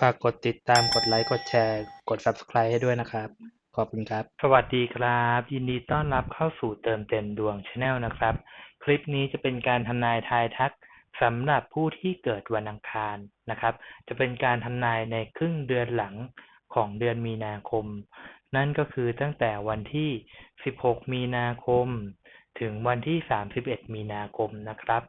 ฝากกดติดตามกดไลค์กดแชร์ กด Subscribe ให้ด้วยนะครับ ขอบคุณครับ สวัสดีครับ ยินดีต้อนรับเข้าสู่เติมเต็มดวง Channel นะครับ คลิปนี้จะเป็นการทำนายทายทักสำหรับผู้ที่เกิดวันอังคารนะครับ จะเป็นการทำนายในครึ่งเดือนหลังของเดือนมีนาคม นั่นก็คือตั้งแต่วันที่ 16 มีนาคม ถึงวันที่ 31 มีนาคมนะครับ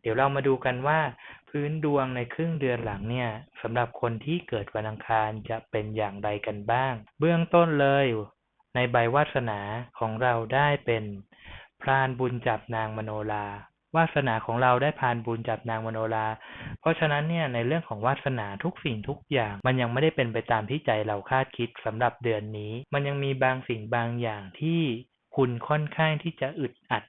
เดี๋ยวเรามาดูกันว่า พื้นดวงในครึ่งเดือนหลังเนี่ยสำหรับคนที่เกิดวันอังคารจะเป็นอย่างไรกันบ้าง เบื้องต้นเลย ในใบวาสนาของเราได้เป็นพรานบุญจับนางมโนราวาสนาของเราได้พรานบุญจับนางมโนรา เพราะฉะนั้นเนี่ยในเรื่องของวาสนาทุกสิ่งทุกอย่าง มันยังไม่ได้เป็นไปตามที่ใจเราคาดคิดสำหรับเดือนนี้ มันยังมีบางสิ่งบางอย่างที่คุณค่อนข้างที่จะอึดอัด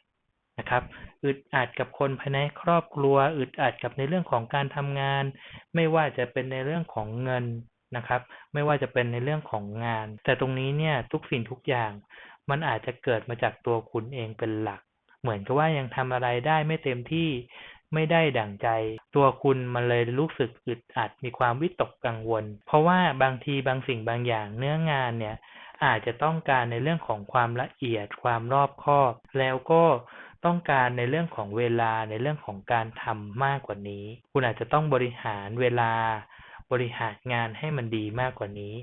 นะครับ อึดอัดกับคนภายในครอบครัว อึดอัดกับในเรื่องของการทำงาน ไม่ว่าจะเป็นในเรื่องของเงินนะครับ ไม่ว่าจะเป็นในเรื่องของงาน แต่ตรงนี้เนี่ยทุกสิ่งทุกอย่าง มันอาจจะเกิดมาจากตัวคุณเองเป็นหลัก เหมือนกับว่ายังทำอะไรได้ไม่เต็มที่ไม่ได้ดั่งใจ ตัวคุณมันเลยรู้สึกอึดอัดมีความวิตกกังวล เพราะว่าบางทีบางสิ่งบางอย่างเนื้องานเนี่ยอาจจะต้องการในเรื่องของความละเอียดความรอบคอบ แล้วก็ ต้องการในเรื่องของเวลาในเรื่องของการทำมากกว่านี้ คุณอาจจะต้องบริหารเวลา บริหารงานให้มันดีมากกว่านี้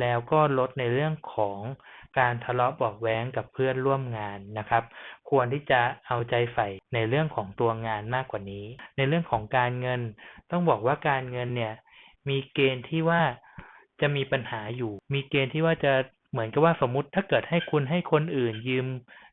แล้วก็ลดในเรื่องของการทะเลาะบาะแว้งกับเพื่อนร่วมงานนะครับ ควรที่จะเอาใจใส่ในเรื่องของตัวงานมากกว่านี้ ในเรื่องของการเงิน ต้องบอกว่าการเงินเนี่ย มีเกณฑ์ที่ว่าจะมีปัญหาอยู่ มีเกณฑ์ที่ว่าจะเหมือนกับว่าสมมติถ้าเกิดให้คุณให้คนอื่นยืม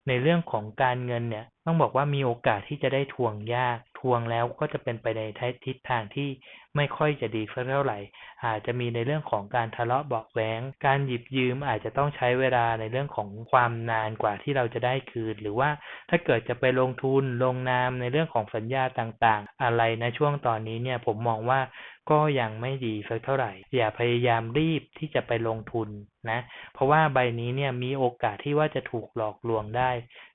ในเรื่องของการเงินเนี่ยต้องบอกว่ามีโอกาสที่จะได้ทวงยากทวงแล้วก็จะเป็นไปในทิศทางที่ไม่ค่อยจะดีสักเท่าไหร่ อาจจะมีในเรื่องของการทะเลาะเบาะแว้งการหยิบยืมอาจจะต้องใช้เวลาในเรื่องของความนานกว่าที่เราจะได้คืน หรือว่าถ้าเกิดจะไปลงทุนลงนามในเรื่องของสัญญาต่างๆ อะไรในช่วงตอนนี้เนี่ยผมมองว่า ก็ยังไม่ดีสักเท่าไหร่ อย่าพยายามรีบที่จะไปลงทุนนะ เพราะว่าใบนี้เนี่ยมีโอกาสที่ว่าจะถูกหลอกลวงได้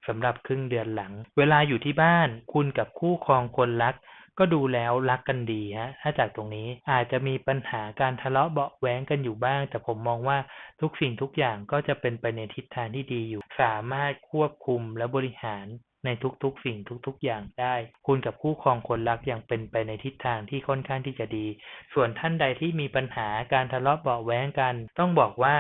สำหรับครึ่งเดือนหลัง เวลาอยู่ที่บ้านคุณกับคู่ครองคนรัก ก็ดูแล้วรักกันดีฮะถ้าจากตรงนี้อาจจะมีปัญหาการทะเลาะเบาะแว้งกันอยู่บ้าง แต่ผมมองว่าทุกสิ่งทุกอย่างก็จะเป็นไปในทิศทางที่ดีอยู่ สามารถควบคุมและบริหาร ในทุกๆสิ่งทุกๆอย่างได้ คุณกับคู่ครองคนรักยังเป็นไปในทิศทางที่ค่อนข้างที่จะดี ส่วนท่านใดที่มีปัญหาการทะเลาะเบาะแว้งกัน ต้องบอกว่า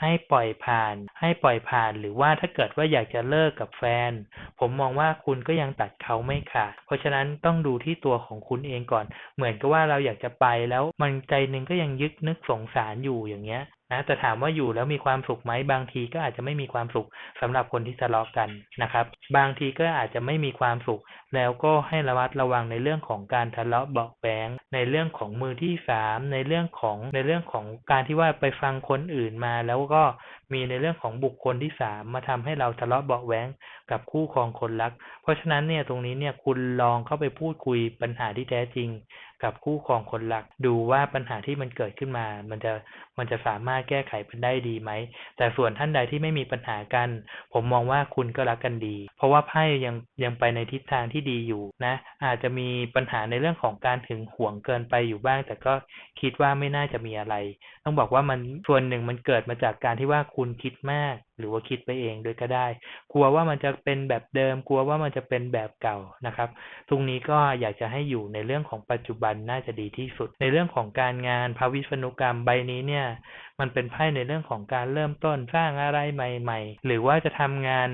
ให้ปล่อยผ่าน ให้ปล่อยผ่านหรือว่าถ้าเกิดว่าอยากจะเลิกกับแฟน ผมมองว่าคุณก็ยังตัดเขาไม่ขาดเพราะฉะนั้นต้องดูที่ตัวของคุณเองก่อน เหมือนกับว่าเราอยากจะไปแล้วมันใจหนึ่งก็ยังยึกนึกสงสารอยู่อย่างเงี้ย นะแต่ถามว่าอยู่แล้วมีความสุขไหมบางทีก็อาจจะไม่มีความสุขสำหรับคนที่ทะเลาะกันนะครับ บางทีก็อาจจะไม่มีความสุข แล้วก็ให้ระมัดระวังในเรื่องของการทะเลาะเบาแหวงในเรื่องของมือที่สามในเรื่องของในเรื่องของการที่ว่าไปฟังคนอื่นมา แล้วก็มีในเรื่องของบุคคลที่สามมาทำให้เราทะเลาะเบาแหวงกับคู่ครองคนรัก เพราะฉะนั้นเนี่ยตรงนี้เนี่ยคุณลองเข้าไปพูดคุยปัญหาที่แท้จริง กับคู่ครองคนรัก ดูว่าปัญหาที่มันเกิดขึ้นมา มันจะมันจะสามารถแก้ไขมันได้ดีไหม แต่ส่วนท่านใดที่ไม่มีปัญหากัน ผมมองว่าคุณก็รักกันดี เพราะว่าไพ่ยังยังไปในทิศทางที่ดีอยู่นะ อาจจะมีปัญหาในเรื่องของการถึงห่วงเกินไปอยู่บ้าง แต่ก็คิดว่าไม่น่าจะมีอะไร ต้องบอกว่ามันส่วนหนึ่งมันเกิดมาจากการที่ว่าคุณคิดมาก หรือว่าคิดไปเองโดยก็ได้ กลัวว่ามันจะเป็นแบบเดิม กลัวว่ามันจะเป็นแบบเก่านะครับ ตรงนี้ก็อยากจะให้อยู่ในเรื่องของปัจจุบันน่าจะดีที่สุด ในเรื่องของการงานภาวิษณุกรรมใบนี้เนี่ยมันเป็นไพ่ในเรื่องของการเริ่มต้นสร้างอะไรใหม่ ๆ หรือว่าจะทำงาน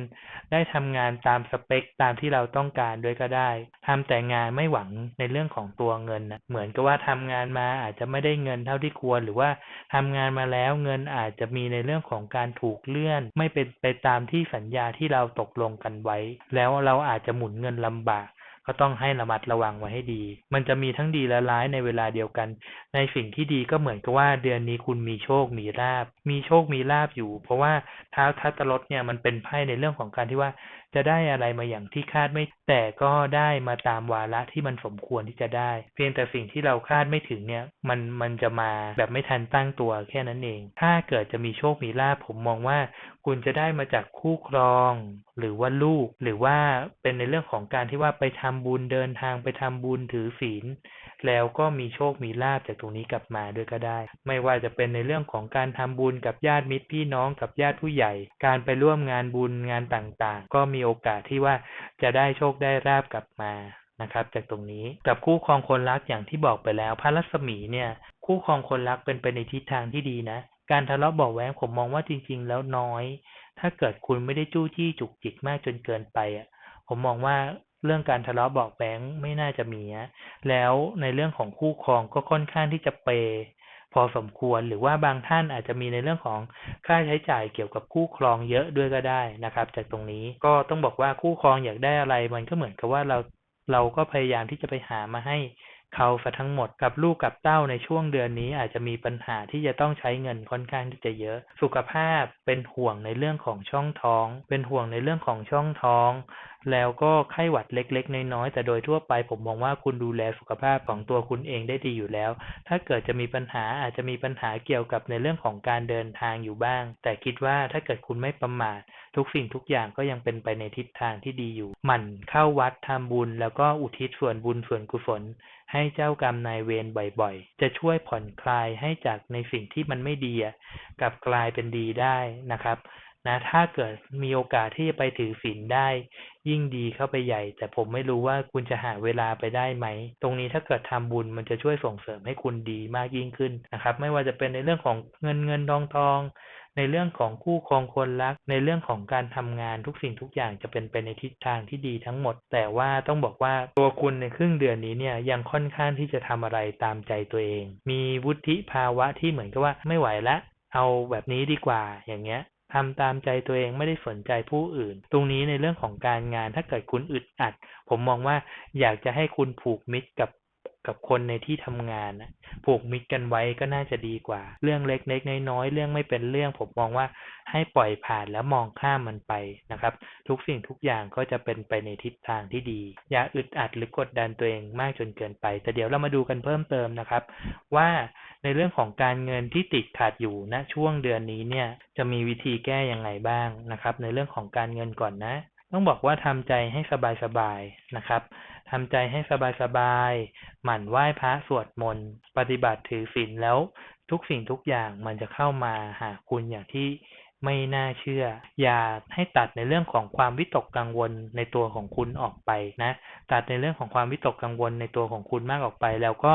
ได้ทำงานตามสเปคตามที่เราต้องการด้วยก็ได้ทำแต่งานไม่หวังในเรื่องของตัวเงินนะเหมือนกับว่าทำงานมาอาจจะไม่ได้เงินเท่าที่ควร หรือว่าทำงานมาแล้วเงินอาจจะมีในเรื่องของการถูกเลื่อน ไม่เป็นไปตามที่สัญญาที่เราตกลงกันไว้ แล้วเราอาจจะหมุนเงินลำบาก ก็ต้องให้ระมัดระวังไว้ให้ดี มันจะมีทั้งดีและร้ายในเวลาเดียวกัน ในสิ่งที่ดีก็เหมือนกับว่าเดือนนี้คุณมีโชคมีลาบ มีโชคมีลาบอยู่ เพราะว่าเท้าทัตรถเนี่ยมันเป็นไพ่ในเรื่องของการที่ว่าจะได้อะไรมาอย่างที่คาดไม่ แต่ก็ได้มาตามวาระที่มันสมควรที่จะได้ เพียงแต่สิ่งที่เราคาดไม่ถึงเนี่ย มันมันจะมาแบบไม่ทันตั้งตัวแค่นั้นเอง ถ้าเกิดจะมีโชคมีลาภผมมองว่า คุณจะได้มาจากคู่ครอง หรือว่าลูกหรือว่าเป็นในเรื่องของการที่ว่าไปทำบุญเดินทางไปทำบุญถือศีล แล้วก็มีโชคมีลาภจากตรงนี้กลับมาด้วยก็ได้ ไม่ว่าจะเป็นในเรื่องของการทำบุญกับญาติมิตรพี่น้องกับญาติผู้ใหญ่ การไปร่วมงานบุญงานต่างๆ ก็มีโอกาสที่ว่าจะได้โชคได้ลาภกลับมานะครับจากตรงนี้กับคู่ครองคนรักอย่างที่บอกไปแล้ว พระรัศมีเนี่ยคู่ครองคนรักเป็นไปในทิศทางที่ดีนะ การทะเลาะเบาะแว้งผมมองว่าจริง ๆ แล้วน้อย ถ้าเกิดคุณไม่ได้จู้จี้จุกจิกมากจนเกินไปอะผมมองว่า เรื่องการทะเลาะเบาะแบงไม่น่าจะมีนะแล้วในเรื่องของคู่ครองก็ค่อนข้างที่จะเปย์พอสมควรหรือว่าบางท่านอาจจะมีในเรื่องของค่าใช้จ่ายเกี่ยวกับคู่ครองเยอะด้วยก็ได้นะครับ จากตรงนี้ก็ต้องบอกว่าคู่ครองอยากได้อะไร มันก็เหมือนกับว่าเราเราก็พยายามที่จะไปหามาให้ เขาซะทั้งหมดกับลูกกับเต้าในช่วงเดือนนี้อาจจะมีปัญหาที่จะต้องใช้เงินค่อนข้างที่จะเยอะ สุขภาพเป็นห่วงในเรื่องของช่องท้อง เป็นห่วงในเรื่องของช่องท้อง แล้วก็ไข้หวัดเล็ก ๆ น้อยๆแต่โดยทั่วไปผมมองว่าคุณดูแลสุขภาพของตัวคุณเองได้ดีอยู่แล้ว ถ้าเกิดจะมีปัญหาอาจจะมีปัญหาเกี่ยวกับในเรื่องของการเดินทางอยู่บ้าง แต่คิดว่าถ้าเกิดคุณไม่ประมาททุกสิ่งทุกอย่างก็ยังเป็นไปในทิศทางที่ดีอยู่ หมั่นเข้าวัดทำบุญ แล้วก็อุทิศส่วนบุญส่วนกุศล ให้เจ้ากรรมนายเวรบ่อยๆ จะช่วยผ่อนคลายให้จากในสิ่งที่มันไม่ดีกลับกลายเป็นดีได้นะครับนะถ้าเกิดมีโอกาสที่จะไปถือศีลได้ ยิ่งดีเข้าไปใหญ่ แต่ผมไม่รู้ว่าคุณจะหาเวลาไปได้ไหม ตรงนี้ถ้าเกิดทำบุญมันจะช่วยส่งเสริมให้คุณดีมากยิ่งขึ้นนะครับ ไม่ว่าจะเป็นในเรื่องของเงินเงินทองทอง ในเรื่องของคู่ครองคนรัก ในเรื่องของการทำงานทุกสิ่งทุกอย่างจะเป็นไปในทิศทางที่ดีทั้งหมด แต่ว่าต้องบอกว่าตัวคุณในครึ่งเดือนนี้เนี่ยยังค่อนข้างที่จะทำอะไรตามใจตัวเอง มีวุฒิภาวะที่เหมือนกับว่าไม่ไหวละ เอาแบบนี้ดีกว่าอย่างเงี้ยทำตามใจตัวเองไม่ได้สนใจผู้อื่น ตรงนี้ในเรื่องของการงานถ้าเกิดคุณอึดอัด ผมมองว่าอยากจะให้คุณผูกมิตรกับ กับคนในที่ทำงานนะผูกมิตรกันไว้ก็น่าจะดีกว่า เรื่องเล็กๆน้อยๆเรื่องไม่เป็นเรื่องผมมองว่าให้ปล่อยผ่านแล้วมองข้ามมันไปนะครับ ทุกสิ่งทุกอย่างก็จะเป็นไปในทิศทางที่ดี อย่าอึดอัดหรือกดดันตัวเองมากจนเกินไป แต่เดี๋ยวเรามาดูกันเพิ่มเติมนะครับ ว่าในเรื่องของการเงินที่ติดขัดอยู่ณนะช่วงเดือนนี้เนี่ยจะมีวิธีแก้อยังไงบ้างนะครับ ในเรื่องของการเงินก่อนนะ ต้องบอกว่าทำใจให้สบายๆนะครับทำใจให้สบายๆหมั่นไหว้พระสวดมนต์ปฏิบัติถือศีลแล้วทุกสิ่งทุกอย่างมันจะเข้ามาหาคุณอย่างที่ ไม่น่าเชื่อ อย่าให้ตัดในเรื่องของความวิตกกังวลในตัวของคุณออกไปนะ ตัดในเรื่องของความวิตกกังวลในตัวของคุณมากออกไป แล้วก็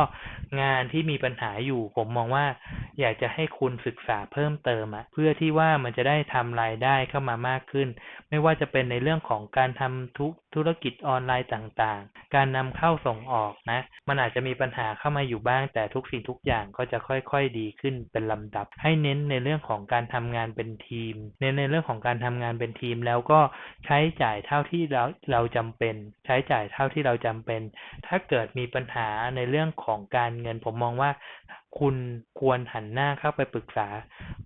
งานที่มีปัญหาอยู่ ผมมองว่า อยากจะให้คุณศึกษาเพิ่มเติมอะเพื่อที่ว่ามันจะได้ทำรายได้เข้ามามากขึ้น ไม่ว่าจะเป็นในเรื่องของการทำทุธุรกิจออนไลน์ต่างๆ การนำเข้าส่งออกนะ มันอาจจะมีปัญหาเข้ามาอยู่บ้าง แต่ทุกสิ่งทุกอย่างก็จะค่อยๆดีขึ้นเป็นลำดับ ให้เน้นในเรื่องของการทำงานเป็นทีม เน้นในเรื่องของการทำงานเป็นทีม แล้วก็ใช้จ่ายเท่าที่เราเราจำเป็น ใช้จ่ายเท่าที่เราจำเป็น ถ้าเกิดมีปัญหาในเรื่องของการเงินผมมองว่าคุณควรหันหน้าเข้าไปปรึกษา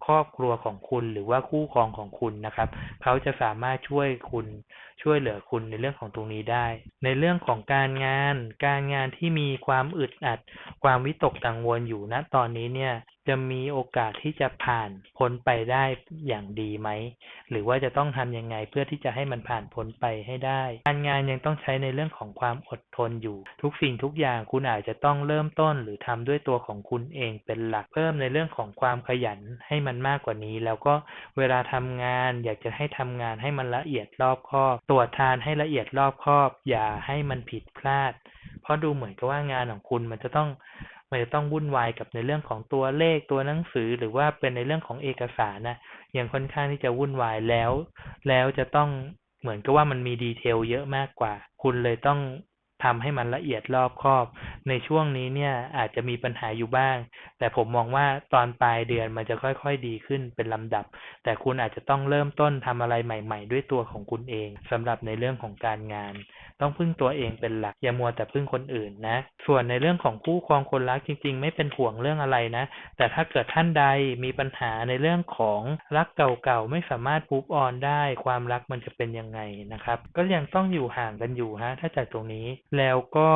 ครอบครัวของคุณหรือว่าคู่ครองของคุณนะครับ เขาจะสามารถช่วยคุณ ช่วยเหลือคุณในเรื่องของตรงนี้ได้ ในเรื่องของการงาน การงานที่มีความอึดอัด ความวิตกกังวลอยู่ณตอนนี้เนี่ย จะมีโอกาสที่จะผ่านพ้นไปได้อย่างดีไหม หรือว่าจะต้องทำยังไงเพื่อที่จะให้มันผ่านพ้นไปให้ได้ การงานยังต้องใช้ในเรื่องของความอดทนอยู่ ทุกสิ่งทุกอย่างคุณอาจจะต้องเริ่มต้น หรือทำด้วยตัวของคุณเองเป็นหลักเพิ่มในเรื่องของความขยันให้มันมากกว่านี้ แล้วก็เวลาทำงานอยากจะให้ทำงานให้มันละเอียดรอบคอบตรวจทานให้ละเอียดรอบคอบ อย่าให้มันผิดพลาด เพราะดูเหมือนกับว่างานของคุณมันจะต้อง มันจะต้องวุ่นวายกับในเรื่องของตัวเลขตัวหนังสือ หรือว่าเป็นในเรื่องของเอกสารนะยังค่อนข้างที่จะวุ่นวายแล้ว แล้วจะต้องเหมือนกับว่ามันมีดีเทลเยอะมากกว่า คุณเลยต้อง ทำให้มันละเอียดรอบคอบ ในช่วงนี้เนี่ยอาจจะมีปัญหาอยู่บ้าง แต่ผมมองว่าตอนปลายเดือนมันจะค่อยๆดีขึ้นเป็นลำดับ แต่คุณอาจจะต้องเริ่มต้นทำอะไรใหม่ ๆ ด้วยตัวของคุณเองสำหรับในเรื่องของการงาน ต้องพึ่งตัวเองเป็นหลักอย่ามัวแต่พึ่งคนอื่นนะ ส่วนในเรื่องของคู่ครองคนรักจริง ๆ ไม่เป็นห่วงเรื่องอะไรนะ แต่ถ้าเกิดท่านใดมีปัญหาในเรื่องของรักเก่าๆไม่สามารถพูฟออนได้ความรักมันจะเป็นยังไงนะครับ ก็ยังต้องอยู่ห่างกันอยู่ฮะถ้าจากตรงนี้แล้วก็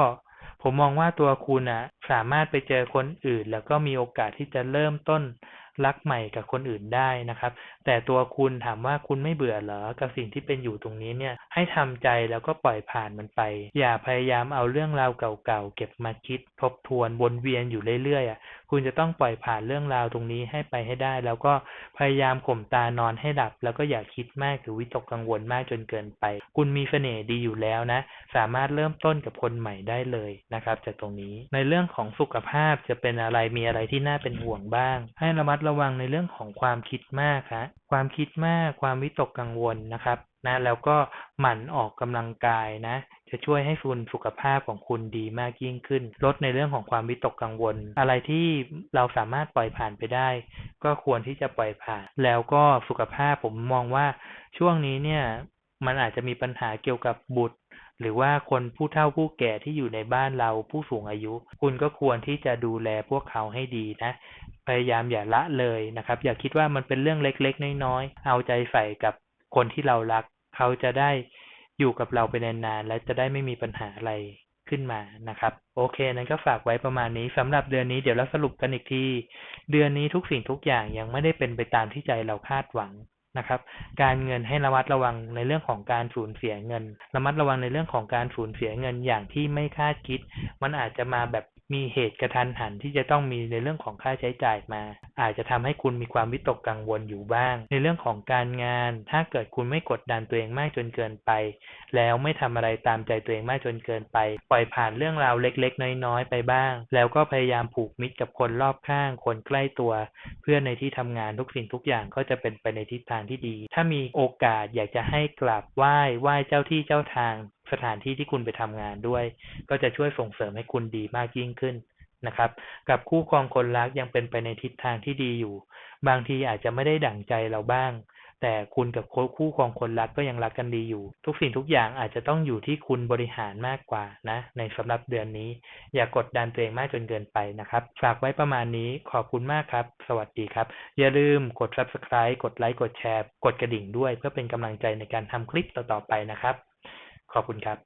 ผมมองว่าตัวคุณอะสามารถไปเจอคนอื่น แล้วก็มีโอกาสที่จะเริ่มต้นรักใหม่กับคนอื่นได้นะครับ แต่ตัวคุณถามว่าคุณไม่เบื่อเหรอกับสิ่งที่เป็นอยู่ตรงนี้เนี่ยให้ทำใจแล้วก็ปล่อยผ่านมันไป อย่าพยายามเอาเรื่องราวเก่าๆเก็บมาคิดทบทวนวนเวียนอยู่เรื่อยๆอะคุณจะต้องปล่อยผ่านเรื่องราวตรงนี้ให้ไปให้ได้ แล้วก็พยายามข่มตานอนให้หลับ แล้วก็อย่าคิดมากหรือวิตกกังวลมากจนเกินไป คุณมีเสน่ห์ดีอยู่แล้วนะ สามารถเริ่มต้นกับคนใหม่ได้เลยนะครับ จากตรงนี้ในเรื่องของสุขภาพจะเป็นอะไรมีอะไรที่น่าเป็นห่วงบ้าง ให้ระมัดระระวังในเรื่องของความคิดมากฮะความคิดมาก ความวิตกกังวลนะครับนะแล้วก็หมั่นออกกำลังกายนะ จะช่วยให้คุณสุขภาพของคุณดีมากยิ่งขึ้น ลดในเรื่องของความวิตกกังวล อะไรที่เราสามารถปล่อยผ่านไปได้ ก็ควรที่จะปล่อยผ่าน แล้วก็สุขภาพผมมองว่าช่วงนี้เนี่ยมันอาจจะมีปัญหาเกี่ยวกับบุตร หรือว่าคนผู้เฒ่าผู้แก่ที่อยู่ในบ้านเราผู้สูงอายุ คุณก็ควรที่จะดูแลพวกเขาให้ดีนะ พยายามอย่าละเลยนะครับ อย่าคิดว่ามันเป็นเรื่องเล็กๆ น้อยๆ เอาใจใส่กับคนที่เรารัก เขาจะได้อยู่กับเราไปนานๆ และจะได้ไม่มีปัญหาอะไรขึ้นมานะครับ โอเค นั้นก็ฝากไว้ประมาณนี้สำหรับเดือนนี้เดี๋ยวเราสรุปกันอีกที เดือนนี้ทุกสิ่งทุกอย่างยังไม่ได้เป็นไปตามที่ใจเราคาดหวังนะครับ การเงินให้ระมัดระวังในเรื่องของการสูญเสียเงิน ระมัดระวังในเรื่องของการสูญเสียเงินอย่างที่ไม่คาดคิด มันอาจจะมาแบบ มีเหตุกระทันหันที่จะต้องมีในเรื่องของค่าใช้จ่ายมา อาจจะทำให้คุณมีความวิตกกังวลอยู่บ้าง ในเรื่องของการงาน ถ้าเกิดคุณไม่กดดันตัวเองมากจนเกินไป แล้วไม่ทำอะไรตามใจตัวเองมากจนเกินไป ปล่อยผ่านเรื่องราวเล็ก ๆ น้อย ๆ ไปบ้าง แล้วก็พยายามผูกมิตรกับคนรอบข้าง คนใกล้ตัว เพื่อนในที่ทำงานทุกสิ่งทุกอย่างก็จะเป็นไปในทิศทางที่ดี ถ้ามีโอกาสอยากจะให้กราบไหว้ไหว้เจ้าที่เจ้าทาง สถานที่ที่คุณไปทำงานด้วย ก็จะช่วยส่งเสริมให้คุณดีมากยิ่งขึ้นนะครับ กับคู่ครองคนรักยังเป็นไปในทิศทางที่ดีอยู่ บางทีอาจจะไม่ได้ดั่งใจเราบ้าง แต่คุณกับคู่ครองคนรักก็ยังรักกันดีอยู่ ทุกสิ่งทุกอย่างอาจจะต้องอยู่ที่คุณบริหารมากกว่านะ ในสำหรับเดือนนี้ อย่ากกดดันตัวเองมากจนเกินไปนะครับ ฝากไว้ประมาณนี้ขอบคุณมากครับ สวัสดีครับ อย่าลืมกด subscribe กดไลค์กดแชร์ กดกระดิ่งด้วย เพื่อเป็นกำลังใจในการทำคลิปต่อๆไปนะครับ ขอบคุณครับ